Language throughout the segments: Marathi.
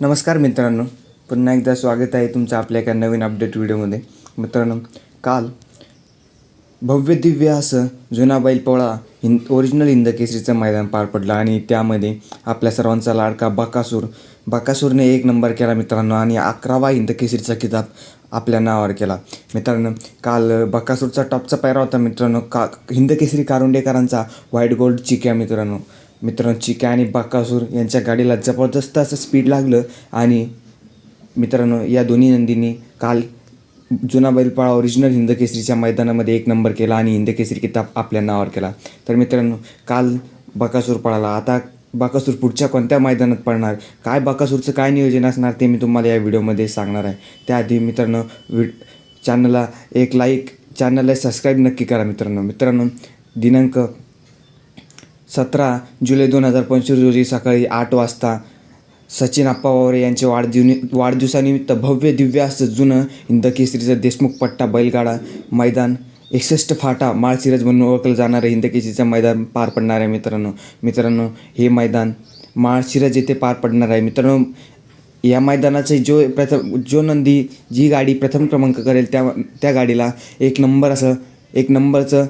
नमस्कार मित्रांनो. पुन्हा एकदा स्वागत आहे तुमचं आपल्या एका नवीन अपडेट व्हिडिओमध्ये. मित्रांनो काल भव्य दिव्य असं जुना बैलपोळा हिंद ओरिजिनल हिंद केसरीचं मैदान पार पडलं आणि त्यामध्ये आपल्या सर्वांचा लाडका बकासूर. बकासूरने एक नंबर केला मित्रांनो आणि अकरावा हिंद केसरीचा किताब आपल्या नावावर केला. मित्रांनो काल बकासूरचा टॉपचा पायरा होता मित्रांनो. का हिंद केसरी कारुंडेकरांचा व्हाईट गोल्ड चिक्या मित्रांनो. मित्रांनो चिक्या आणि बाकासूर यांच्या गाडीला जबरदस्त असं स्पीड लागलं आणि मित्रांनो या दोन्ही नंदींनी काल जुना बैलपाळा ओरिजिनल हिंद केसरीच्या मैदानामध्ये एक नंबर केला आणि हिंद केसरी किताब आपल्या नावावर केला. तर मित्रांनो काल बकासूर पळाला. आता बकासूर पुढच्या कोणत्या मैदानात पडणार काय बकासूरचं काय नियोजन असणार ते मी तुम्हाला या व्हिडिओमध्ये सांगणार आहे. त्याआधी मित्रांनो वि चॅनलला एक लाईक चॅनलला सबस्क्राईब नक्की करा मित्रांनो. मित्रांनो दिनांक सतरा जुलै दोन हजार पंचवीस रोजी सकाळी आठ वाजता सचिन आप्पा वावरे यांच्या वाढदिवनी वाढदिवसानिमित्त भव्य दिव्य असं जुनं हिंद केसरीचं देशमुख पट्टा बैलगाडा मैदान एकसष्ट फाटा माळशिरज म्हणून ओळखलं जाणारं हिंद केसरीचं मैदान पार पडणार आहे मित्रांनो. मित्रांनो हे मैदान माळशिरज येथे पार पडणार आहे. मित्रांनो या मैदानाचे जो प्रथम जो नंदी जी गाडी प्रथम क्रमांक करेल त्या त्या गाडीला एक नंबर असं एक नंबरचं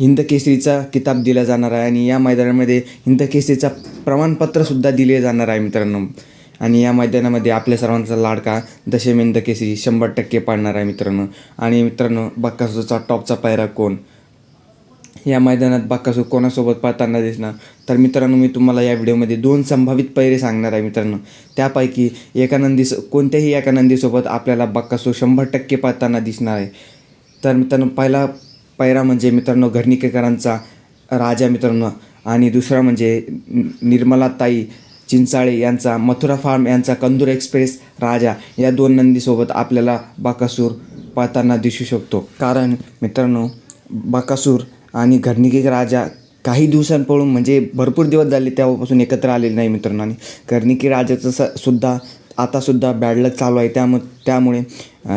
हिंद केसरीचा किताब दिला जाणार आहे आणि या मैदानामध्ये हिंद केसरीचा प्रमाणपत्रसुद्धा दिले जाणार आहे मित्रांनो. आणि या मैदानामध्ये आपल्या सर्वांचा लाडका दशमेंद केसरी शंभर टक्के पाडणार आहे मित्रांनो. आणि मित्रांनो बक्कासूरचा टॉपचा पायरा कोण? या मैदानात बाकासूर कोणासोबत पाहताना दिसणार? तर मित्रांनो मी तुम्हाला या व्हिडिओमध्ये दोन संभावित पैरे सांगणार आहे मित्रांनो. त्यापैकी एकानंदी कोणत्याही एका नंदीसोबत आपल्याला बाकासूर शंभर टक्के पाहताना दिसणार आहे. तर मित्रांनो पहिला पैरा म्हणजे मित्रांनो घरनिकेकरांचा राजा मित्रांनो आणि दुसरा म्हणजे निर्मलाताई चिंचाळे यांचा मथुरा फार्म यांचा कंदूर एक्सप्रेस राजा या दोन नंदीसोबत आपल्याला बाकासूर पाहताना दिसू शकतो. कारण मित्रांनो बाकासूर आणि घरनिके राजा काही दिवसांपळून म्हणजे भरपूर दिवस झाले तेव्हापासून एकत्र आलेले नाही मित्रांनो आणि कर्णिकी राजाचं स सुद्धा आतासुद्धा बॅड लक चालू आहे. त्यामु त्यामुळे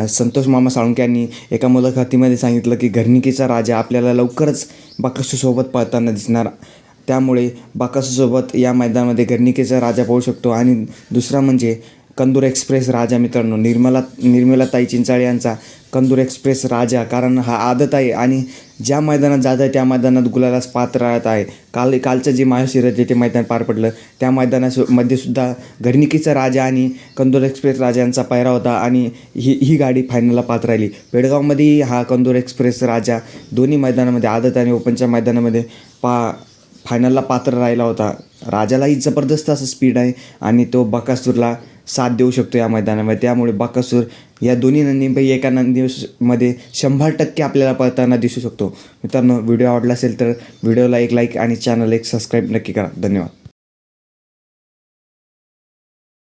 संतोष मामा साळुंके यांनी एका मुलाखतीमध्ये सांगितलं की घरनिकेचा राजा आपल्याला लवकरच बाकासूसोबत पळताना दिसणार. त्यामुळे बाकासूसोबत या मैदानामध्ये घरनिकेचा राजा पाहू शकतो. आणि दुसरा म्हणजे कंदूर एक्सप्रेस राजा मित्रांनो निर्मला निर्मलाताई चिंचाळे यांचा कंदूर एक्सप्रेस राजा कारण हा आदत आहे आणि ज्या मैदानात जात आहे त्या मैदानात गुलालास पात्र राहत आहे. काल कालचं जे महाशिरज ते मैदान पार पडलं त्या मैदानामध्ये सुद्धा घरनिकीचा राजा आणि कंदूर एक्सप्रेस राजा यांचा पायरा होता आणि ही ही गाडी फायनलला पात्र राहिली. पेडगावमध्येही हा कंदूर एक्सप्रेस राजा दोन्ही मैदानामध्ये आदत आणि ओपनच्या मैदानामध्ये पा फायनलला पात्र राहिला होता. राजालाही जबरदस्त असं स्पीड आहे आणि तो बकासूरला साथ देऊ शकतो या मैदानामध्ये. त्यामुळे बाकसूर या दोन्ही नंदींपैकी एका नंदीमध्ये शंभर टक्के आपल्याला पळताना दिसू शकतो. मित्रांनो व्हिडिओ आवडला असेल तर व्हिडिओला एक लाईक आणि चॅनल एक सबस्क्राईब नक्की करा. धन्यवाद.